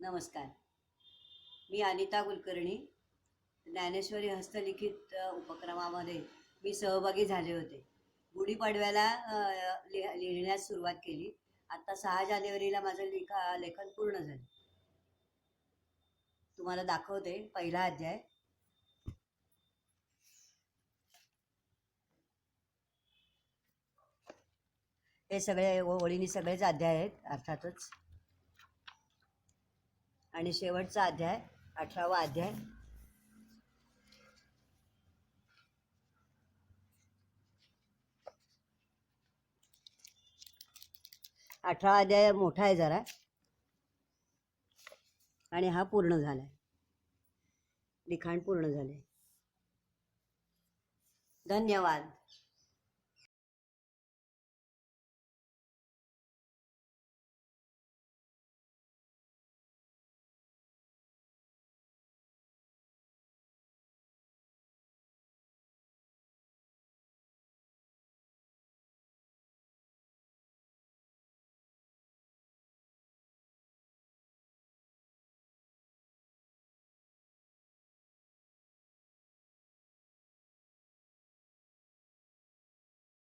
नमस्कार. मी अनिता कुलकर्णी. ज्ञानेश्वरी हस्तलिखित उपक्रमामध्ये मी सहभागी झाले होते. गुढीपाडव्याला लिह लिहिण्यास सुरुवात केली. आत्ता सहा जानेवारीला माझं लिखा लेखन पूर्ण झालं. तुम्हाला दाखवते पहिला अध्याय. हे सगळे ओळीने सगळेच अध्याय आहेत अर्थातच. आणि शेवटचा अध्याय अठरावा अध्याय. अठरा अध्याय मोठा आहे जरा. आणि हा पूर्ण झालाय. लिखाण पूर्ण झाले धन्यवाद.